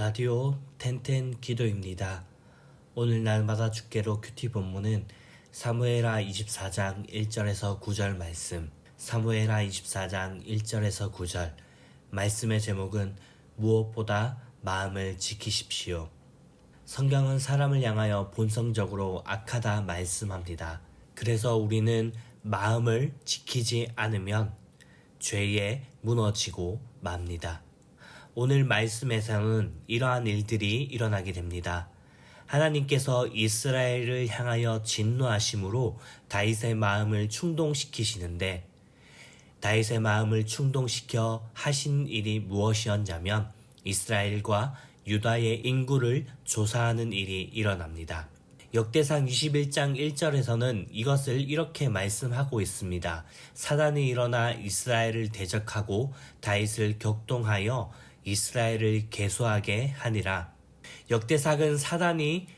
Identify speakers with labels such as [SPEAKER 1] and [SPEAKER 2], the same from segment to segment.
[SPEAKER 1] 라디오 텐텐 기도입니다. 오늘 날마다 주께로 큐티 본문은 사무엘하 24장 1절에서 9절 말씀, 사무엘하 24장 1절에서 9절 말씀의 제목은 무엇보다 마음을 지키십시오. 성경은 사람을 향하여 본성적으로 악하다 말씀합니다. 그래서 우리는 마음을 지키지 않으면 죄에 무너지고 맙니다. 오늘 말씀에서는 이러한 일들이 일어나게 됩니다. 하나님께서 이스라엘을 향하여 진노하심으로 다윗의 마음을 충동시키시는데 다윗의 마음을 충동시켜 하신 일이 무엇이었냐면 이스라엘과 유다의 인구를 조사하는 일이 일어납니다. 역대상 21장 1절에서는 이것을 이렇게 말씀하고 있습니다. 사단이 일어나 이스라엘을 대적하고 다윗을 격동하여 이스라엘을 개수하게 하니라. 역대삭은 사단이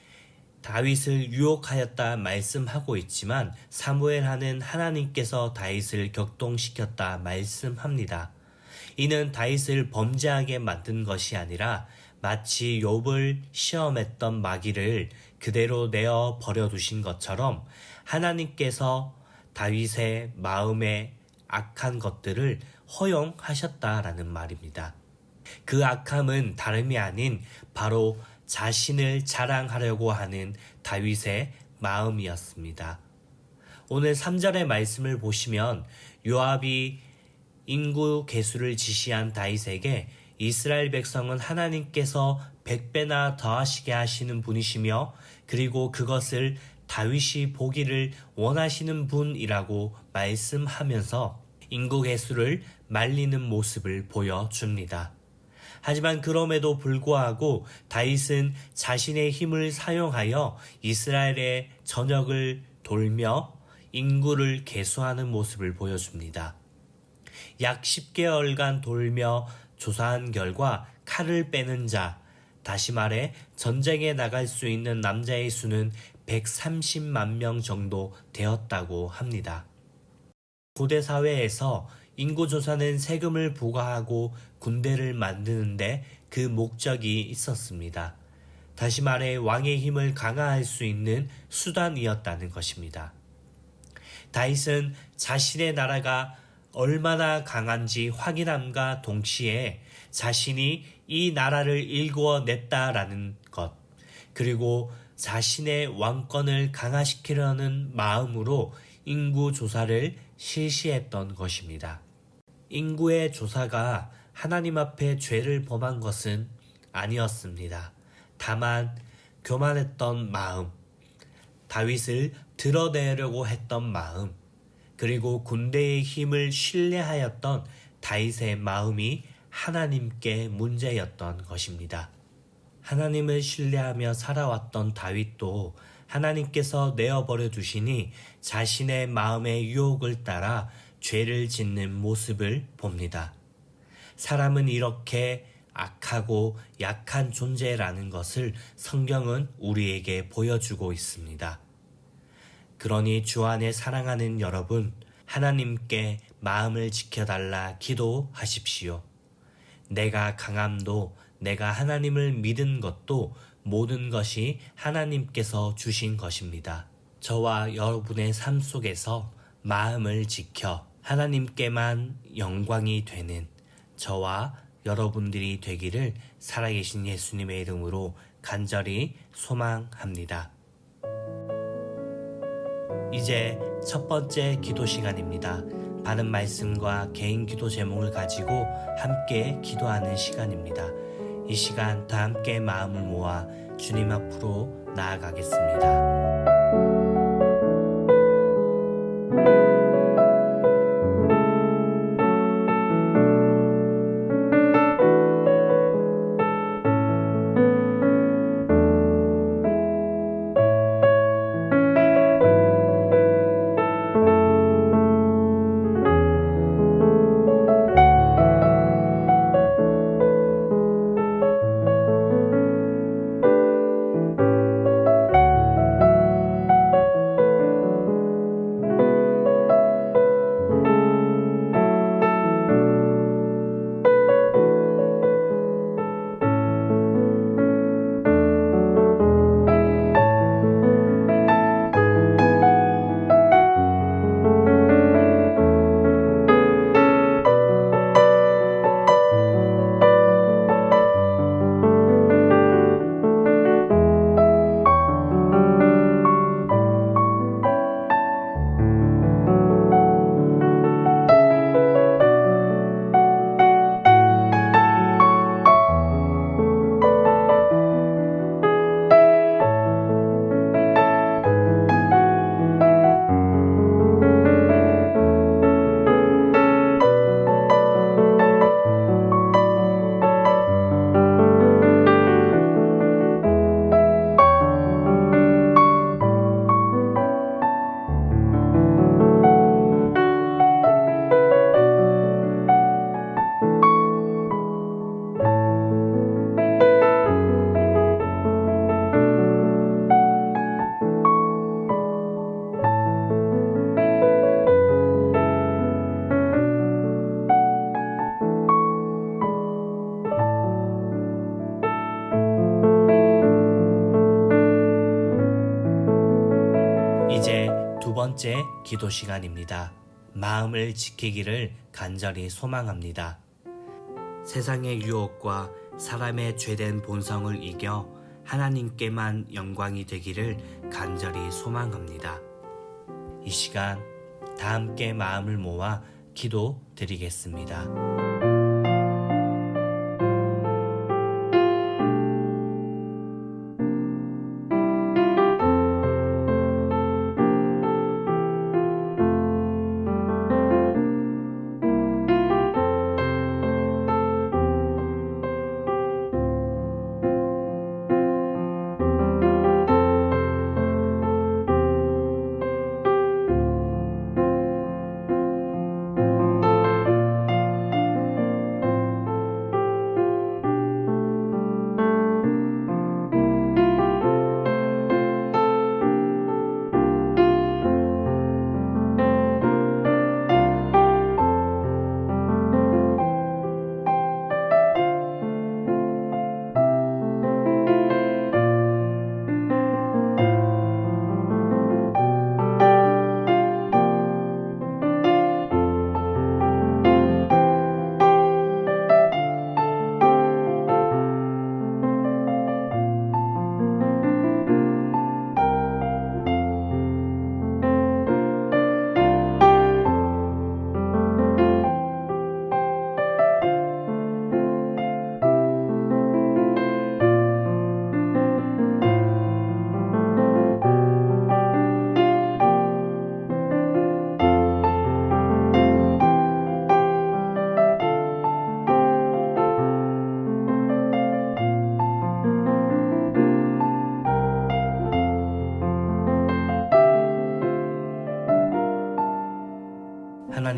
[SPEAKER 1] 다윗을 유혹하였다 말씀하고 있지만 사무엘하는 하나님께서 다윗을 격동시켰다 말씀합니다. 이는 다윗을 범죄하게 만든 것이 아니라 마치 욥을 시험했던 마귀를 그대로 내어 버려 두신 것처럼 하나님께서 다윗의 마음에 악한 것들을 허용하셨다라는 말입니다. 그 악함은 다름이 아닌 바로 자신을 자랑하려고 하는 다윗의 마음이었습니다. 오늘 3절의 말씀을 보시면 요압이 인구 개수를 지시한 다윗에게 이스라엘 백성은 하나님께서 백배나 더하시게 하시는 분이시며 그리고 그것을 다윗이 보기를 원하시는 분이라고 말씀하면서 인구 개수를 말리는 모습을 보여줍니다. 하지만 그럼에도 불구하고 다윗은 자신의 힘을 사용하여 이스라엘의 전역을 돌며 인구를 개수하는 모습을 보여줍니다. 약 10개월간 돌며 조사한 결과 칼을 빼는 자, 다시 말해 전쟁에 나갈 수 있는 남자의 수는 130만 명 정도 되었다고 합니다. 고대 사회에서 인구조사는 세금을 부과하고 군대를 만드는데 그 목적이 있었습니다. 다시 말해 왕의 힘을 강화할 수 있는 수단이었다는 것입니다. 다윗은 자신의 나라가 얼마나 강한지 확인함과 동시에 자신이 이 나라를 일구어냈다라는 것, 그리고 자신의 왕권을 강화시키려는 마음으로 인구 조사를 실시했던 것입니다. 인구의 조사가 하나님 앞에 죄를 범한 것은 아니었습니다. 다만 교만했던 마음, 다윗을 드러내려고 했던 마음, 그리고 군대의 힘을 신뢰하였던 다윗의 마음이 하나님께 문제였던 것입니다. 하나님을 신뢰하며 살아왔던 다윗도 하나님께서 내어버려 두시니 자신의 마음의 유혹을 따라 죄를 짓는 모습을 봅니다. 사람은 이렇게 악하고 약한 존재라는 것을 성경은 우리에게 보여주고 있습니다. 그러니 주 안에 사랑하는 여러분, 하나님께 마음을 지켜달라 기도하십시오. 내가 강함도 내가 하나님을 믿은 것도 모든 것이 하나님께서 주신 것입니다. 저와 여러분의 삶 속에서 마음을 지켜 하나님께만 영광이 되는 저와 여러분들이 되기를 살아계신 예수님의 이름으로 간절히 소망합니다. 이제 첫 번째 기도 시간입니다. 바른 말씀과 개인 기도 제목을 가지고 함께 기도하는 시간입니다. 이 시간 다 함께 마음을 모아 주님 앞으로 나아가겠습니다. 번째 기도 시간입니다. 마음을 지키기를 간절히 소망합니다. 세상의 유혹과 사람의 죄된 본성을 이겨 하나님께만 영광이 되기를 간절히 소망합니다. 이 시간 다 함께 마음을 모아 기도 드리겠습니다.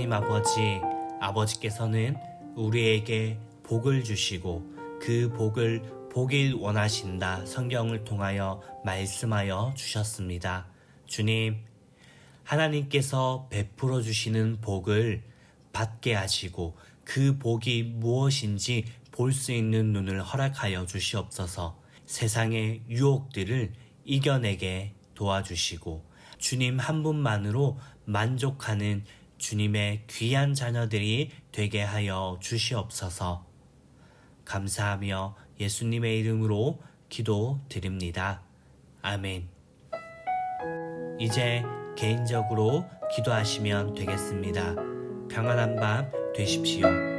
[SPEAKER 1] 하나님 아버지, 아버지께서는 우리에게 복을 주시고 그 복을 보길 원하신다 성경을 통하여 말씀하여 주셨습니다. 주님, 하나님께서 베풀어 주시는 복을 받게 하시고 그 복이 무엇인지 볼 수 있는 눈을 허락하여 주시옵소서 세상의 유혹들을 이겨내게 도와주시고 주님 한 분만으로 만족하는 주님의 귀한 자녀들이 되게 하여 주시옵소서 감사하며 예수님의 이름으로 기도 드립니다. 아멘. 이제 개인적으로 기도하시면 되겠습니다. 평안한 밤 되십시오.